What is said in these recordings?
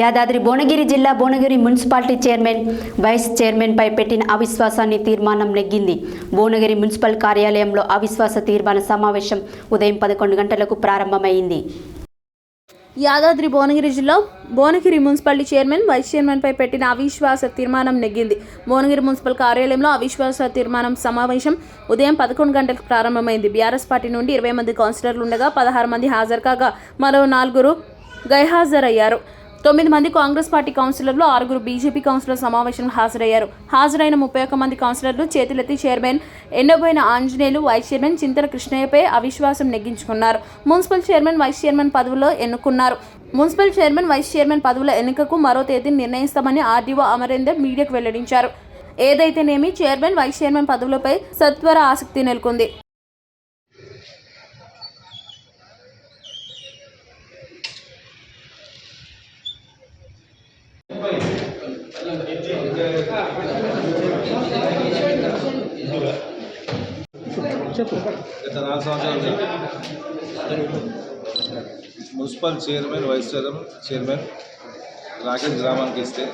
యాదాద్రి భువనగిరి జిల్లా Bhuvanagiri municipality chairman vice చైర్మన్పై పెట్టిన అవిశ్వాసాన్ని తీర్మానం నెగ్గింది. భువనగిరి మున్సిపల్ కార్యాలయంలో అవిశ్వాస తీర్మాన సమావేశం ఉదయం పదకొండు గంటలకు ప్రారంభమైంది. యాదాద్రి భువనగిరి జిల్లా భువనగిరి మున్సిపాలిటీ చైర్మన్ వైస్ చైర్మన్పై పెట్టిన అవిశ్వాస తీర్మానం నెగ్గింది. భువనగిరి మున్సిపల్ కార్యాలయంలో అవిశ్వాస తీర్మానం సమావేశం ఉదయం పదకొండు గంటలకు ప్రారంభమైంది. బీఆర్ఎస్ పార్టీ నుండి ఇరవై మంది కౌన్సిలర్లు ఉండగా పదహారు మంది హాజరు కాగా మరో నాలుగురు గైహాజరయ్యారు. తొమ్మిది మంది కాంగ్రెస్ పార్టీ కౌన్సిలర్లు ఆరుగురు బీజేపీ కౌన్సిలర్ సమావేశం హాజరయ్యారు. హాజరైన ముప్పై ఒక్క మంది కౌన్సిలర్లు చేతులెత్తి chairman Endaboina Anjaneyulu vice chairman Chintala కృష్ణయ్యపై అవిశ్వాసం నెగ్గించుకున్నారు. మున్సిపల్ చైర్మన్ వైస్ చైర్మన్ పదవిలో ఎన్నుకున్నారు. మున్సిపల్ చైర్మన్ వైస్ చైర్మన్ పదవుల ఎన్నికకు మరో తేదీని నిర్ణయిస్తామని ఆర్డీఓ అమరేందర్ మీడియాకు వెల్లడించారు. ఏదైతేనేమి చైర్మన్ వైస్ చైర్మన్ పదవులపై సత్వర ఆసక్తి నెలకొంది. గత నాలుగు సంవత్సరాలు municipal chairman vice chairman chairman Rakesh గ్రామానికి ఇస్తే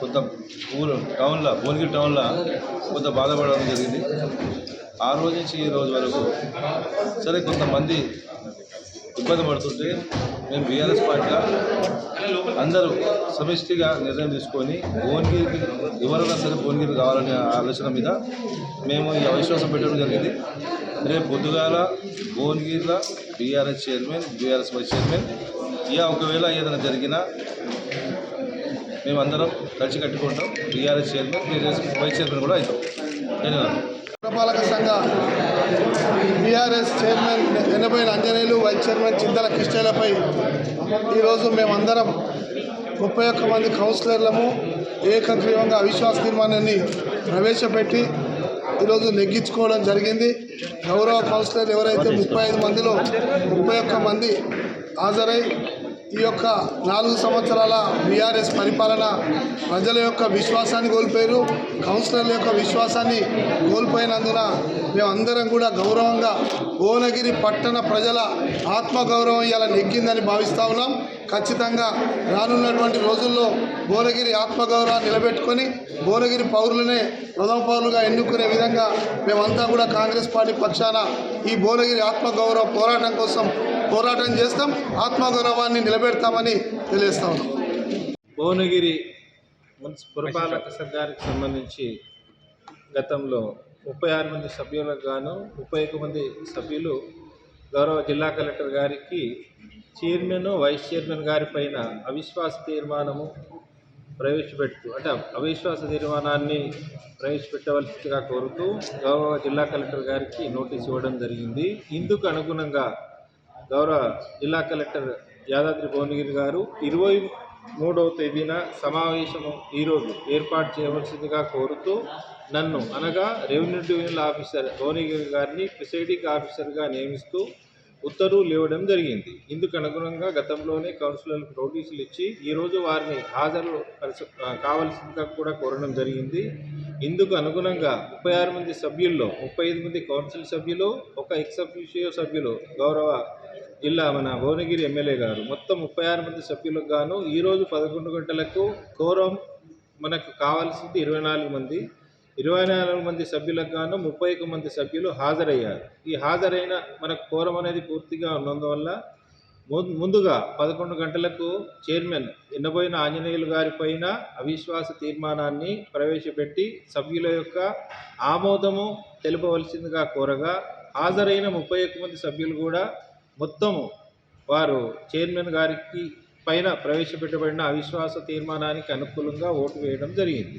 కొంత ఊరు టౌన్లో భువనగిరి టౌన్లో కొంత బాధపడడం జరిగింది. ఆ రోజు నుంచి ఈ రోజు వరకు సరే కొంతమంది ఇబ్బంది పడుతుంటే మేము బీఆర్ఎస్ పార్టీగా అందరూ సమిష్టిగా నిర్ణయం తీసుకొని భువనగిరికి ఎవరైనా సరే భువనగిరి కావాలనే ఆలోచన మీద మేము ఈ అవిశ్వాసం పెట్టడం జరిగింది. రేపు పొద్దుగాల భువనగిరిలో BRS chairman BRS vice chairman ఇక ఒకవేళ ఏదైనా జరిగినా మేమందరం కలిసి కట్టుకుంటాం. BRS chairman BRS vice chairman కూడా అవుతాం. ధన్యవాదాలు. పురపాలక సంఘ బీఆర్ఎస్ చైర్మన్ ఎనభై అంజనేయులు వైస్ చైర్మన్ చింతల కృష్ణలపై ఈరోజు మేమందరం ముప్పై ఒక్క మంది కౌన్సిలర్లము ఏకగ్రీవంగా అవిశ్వాస తీర్మానాన్ని ప్రవేశపెట్టి ఈరోజు నెగ్గించుకోవడం జరిగింది. గౌరవ కౌన్సిలర్ ఎవరైతే ముప్పై ఐదు మందిలో ముప్పై ఒక్క మంది హాజరై ఈ యొక్క నాలుగు సంవత్సరాల బీఆర్ఎస్ పరిపాలన ప్రజల యొక్క విశ్వాసాన్ని కోల్పోయారు. కౌన్సిలర్ల యొక్క విశ్వాసాన్ని కోల్పోయినందున మేమందరం కూడా గౌరవంగా భువనగిరి పట్టణ ప్రజల ఆత్మగౌరవం ఇలా నెగ్గిందని భావిస్తూ ఉన్నాం. ఖచ్చితంగా రానున్నటువంటి రోజుల్లో భువనగిరి ఆత్మగౌరవాన్ని నిలబెట్టుకొని భువనగిరి పౌరులనే ప్రథమ పౌరులుగా ఎన్నుకునే విధంగా మేమంతా కూడా కాంగ్రెస్ పార్టీ పక్షాన ఈ భువనగిరి ఆత్మగౌరవ పోరాటం కోసం పోరాటం చేస్తాం ఆత్మగౌరవాన్ని నిలబెడతామని తెలియజేస్తా ఉన్నాం. భువనగిరి మున్సి పురపాలక సంఘానికి సంబంధించి గతంలో ముప్పై ఆరు మంది సభ్యులకు గాను ముప్పై ఒక మంది సభ్యులు గౌరవ జిల్లా కలెక్టర్ గారికి చైర్మన్ వైస్ చైర్మన్ గారి పైన అవిశ్వాస తీర్మానము ప్రవేశపెడుతూ అంటే అవిశ్వాస తీర్మానాన్ని ప్రవేశపెట్టవలసిందిగా కోరుతూ గౌరవ జిల్లా కలెక్టర్ గారికి నోటీస్ ఇవ్వడం జరిగింది. ఇందుకు అనుగుణంగా గౌరవ జిల్లా కలెక్టర్ యాదాద్రి భువనగిరి గారు ఇరవై మూడవ తేదీన సమావేశము ఈరోజు ఏర్పాటు చేయవలసిందిగా కోరుతూ నన్ను అనగా రెవెన్యూ డివిజనల్ ఆఫీసర్ భువనగిరి గారిని ప్రిసైడింగ్ ఆఫీసర్గా నియమిస్తూ ఉత్తర్వులు ఇవ్వడం జరిగింది. ఇందుకు అనుగుణంగా గతంలోనే కౌన్సిలర్లకు నోటీసులు ఇచ్చి ఈరోజు వారిని హాజరు కావాల్సిందిగా కూడా కోరడం జరిగింది. ఇందుకు అనుగుణంగా ముప్పై ఆరు మంది సభ్యుల్లో ముప్పై ఐదు మంది కౌన్సిల్ సభ్యులు ఒక ఎక్స్ అఫీషియో సభ్యులు గౌరవ జిల్లా మన భువనగిరి ఎమ్మెల్యే గారు. మొత్తం ముప్పై ఆరు మంది సభ్యులకు గాను ఈరోజు పదకొండు గంటలకు కోరం మనకు కావాల్సింది ఇరవై నాలుగు మంది. ఇరవై నాలుగు మంది సభ్యులకు గాను ముప్పై ఒక్క మంది సభ్యులు హాజరయ్యారు. ఈ హాజరైన మనకు కోరం అనేది పూర్తిగా ఉన్నందువల్ల ముందుగా పదకొండు గంటలకు చైర్మన్ ఎన్నబోయిన ఆంజనేయులు గారి పైన అవిశ్వాస తీర్మానాన్ని ప్రవేశపెట్టి సభ్యుల యొక్క ఆమోదము తెలుపవలసిందిగా కోరగా హాజరైన ముప్పై ఒక్క మంది సభ్యులు కూడా మొత్తము వారు చైర్మన్ గారికి పైన ప్రవేశపెట్టబడిన అవిశ్వాస తీర్మానానికి అనుకూలంగా ఓటు వేయడం జరిగింది.